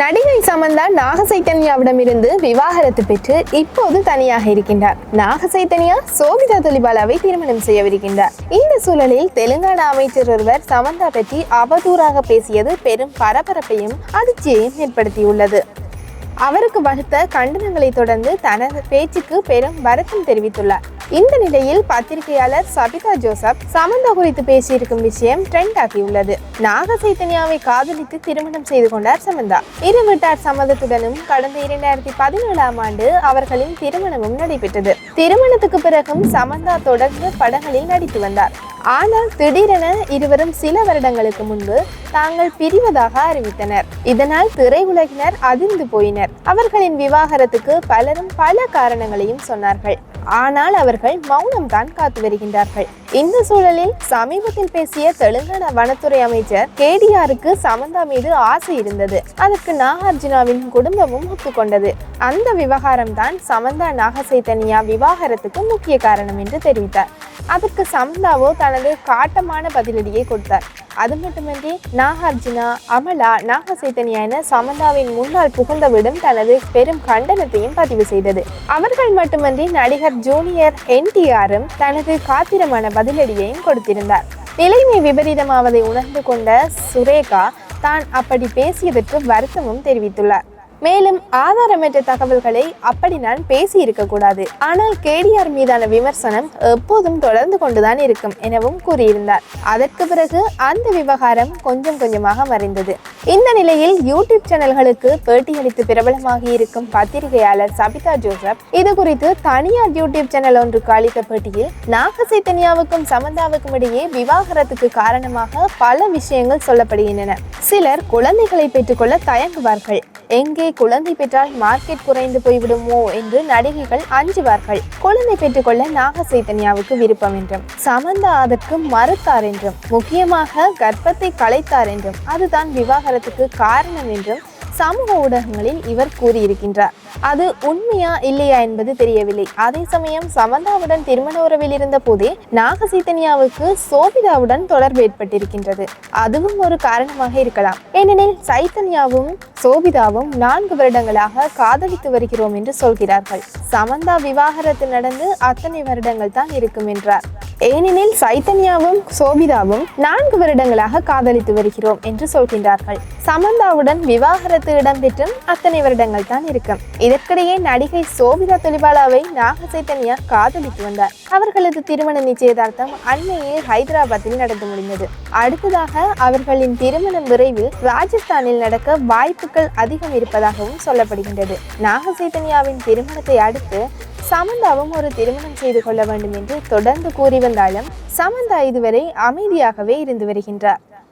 நடிகை சமந்தா நாக சைத்தன்யாவிடமிருந்து விவாகரத்து பெற்று இப்போது தனியாக இருக்கின்றார். நாக சைத்தன்யா சோபிதா தொலிபாலாவை திருமணம் செய்யவிருக்கின்றார். இந்த சூழலில் தெலுங்கானா அமைச்சர் ஒருவர் சமந்தா பற்றி அவதூறாக பேசியது பெரும் பரபரப்பையும் அதிர்ச்சியையும் ஏற்படுத்தியுள்ளது. அவருக்கு வகுத்த கண்டனங்களை தொடர்ந்து தனது பேச்சுக்கு பெரும் வருத்தம் தெரிவித்துள்ளார். இந்த நிலையில் பத்திரிகையாளர் சபிதா ஜோசப் சமந்தா குறித்து பேசியிருக்கும் விஷயம் ட்ரெண்ட் ஆகியுள்ளது. நாக சைத்தன்யாவை காதலித்து திருமணம் செய்து கொண்டார் சமந்தா. இரு வீட்டார் சம்மதத்துடனும் கடந்த இரண்டாயிரத்தி பதினேழாம் ஆண்டு அவர்களின் திருமணமும் நடைபெற்றது. திருமணத்துக்கு பிறகும் சமந்தா தொடர்ந்து படங்களில் நடித்து வந்தார். ஆனால் திடீரென இருவரும் சில வருடங்களுக்கு முன்பு தாங்கள் பிரிவதாக அறிவித்தனர். இதனால் திரையுலகினர் அதிர்ந்து போயினர். அவர்களின் விவாகரத்துக்கு பலரும் பல காரணங்களையும் சொன்னார்கள். ஆனால் அவர்கள் மௌனம்தான் காத்து வருகின்றார்கள். இந்த சூழலில் சமீபத்தில் பேசிய தெலுங்கானா வனத்துறை அமைச்சர் கேடிஆருக்கு சமந்தா மீது ஆசை இருந்தது. அதற்கு நாகார்ஜுனாவின் குடும்பமும் ஒத்துக்கொண்டது அந்த விவகாரம் தான் சமந்தா நாகசைத்தன்யா விவாகரத்துக்கு முக்கிய காரணம் என்று தெரிவித்தார். அதற்கு சமந்தாவோ தனது காட்டமான பதிலடியை கொடுத்தார். அது மட்டுமின்றி நாகார்ஜுனா அமலா நாகசைத்தன்யா என சமந்தாவின் முன்னாள் புகுந்தவிடம் தனது பெரும் கண்டனத்தையும் பதிவு செய்தது. அவர்கள் மட்டுமன்றி நடிகர் ஜூனியர் என்டிஆரும் தனது காத்திரமான பதிலடியையும் கொடுத்திருந்தார். நிலைமை விபரீதமாவதை உணர்ந்து கொண்ட சுரேகா தான் அப்படி பேசியதற்கு வருத்தமும் தெரிவித்துள்ளார். மேலும் ஆதாரமற்ற தகவல்களை அப்படி நான் பேசி இருக்கக்கூடாது ஆனால் கேடிஆர் மீதான விமர்சனம் எப்போதும் தொடர்ந்து கொண்டுதான் இருக்கும் எனவும் கூறியிருந்தார். அதற்கு பிறகு அந்த விவகாரம் கொஞ்சம் கொஞ்சமாக மறைந்தது. இந்த நிலையில் யூடியூப் சேனல்களுக்கு பேட்டியளித்து பிரபலமாகி இருக்கும் பத்திரிகையாளர் சபிதா ஜோசப் இது குறித்து தனியார் யூடியூப் சேனல் ஒன்றுக்கு அளித்த பேட்டியில் நாகசைத்தன்யாவுக்கும் சமந்தாவுக்கும் இடையே விவாகரத்துக்கு காரணமாக பல விஷயங்கள் சொல்லப்படுகின்றன. சிலர் குழந்தைகளை பெற்றுக்கொள்ள தயங்குவார்கள். எங்கே குழந்தை பெற்றால் மார்க்கெட் குறைந்து போய்விடுமோ என்று நடிகைகள் அஞ்சுவார்கள். குழந்தை பெற்றுக்கொள்ள நாக சைத்தன்யாவுக்கு விருப்பம் என்றும் சமந்தா அதற்கு மறுத்தார் என்றும் முக்கியமாக கர்ப்பத்தை கலைத்தார் என்றும் அதுதான் விவாகரத்துக்கு காரணம் என்றும் சமூக ஊடகங்களில் இவர் கூறியிருக்கின்றார். அது உண்மையா இல்லையா என்பது தெரியவில்லை. அதே சமயம் சமந்தாவுடன் திருமண உறவில் இருந்த போதே நாகசைத்தன்யாவுக்கு சோபிதாவுடன் தொடர்பு ஏற்பட்டிருக்கின்றது. அதுவும் ஒரு காரணமாக இருக்கலாம். ஏனெனில் சைத்தன்யாவும் சோபிதாவும் நான்கு வருடங்களாக காதலித்து வருகிறோம் என்று சொல்கிறார்கள். சமந்தா விவாகரத்து நடந்து அத்தனை வருடங்கள் தான் இருக்கும் என்றார். ஏனெனில் சைத்தன்யாவும் சோபிதாவும் நான்கு வருடங்களாக காதலித்து வருகிறோம் என்று சொல்கின்றார்கள். சமந்தாவுடன் விவாகரத்து இடம்பெற்றும் அத்தனை வருடங்கள் தான் இருக்கும். இதற்கிடையே நடிகை சோபிதா தொலிபாலாவை நாக சைத்தன்யா காதலித்து வந்தார். அவர்களது திருமண நிச்சயதார்த்தம் அண்மையே ஹைதராபாத்தில் நடந்து முடிந்தது. அடுத்ததாக அவர்களின் திருமணம் விரைவில் ராஜஸ்தானில் நடக்க வாய்ப்புகள் அதிகம் இருப்பதாகவும் சொல்லப்படுகின்றது. நாக சைத்தன்யாவின் திருமணத்தை அடுத்து சமந்தாவும் ஒரு திருமணம் செய்து கொள்ள வேண்டும் என்று தொடர்ந்து கூறி வந்தாலும் சமந்தா இதுவரை அமைதியாகவே இருந்து வருகின்றார்.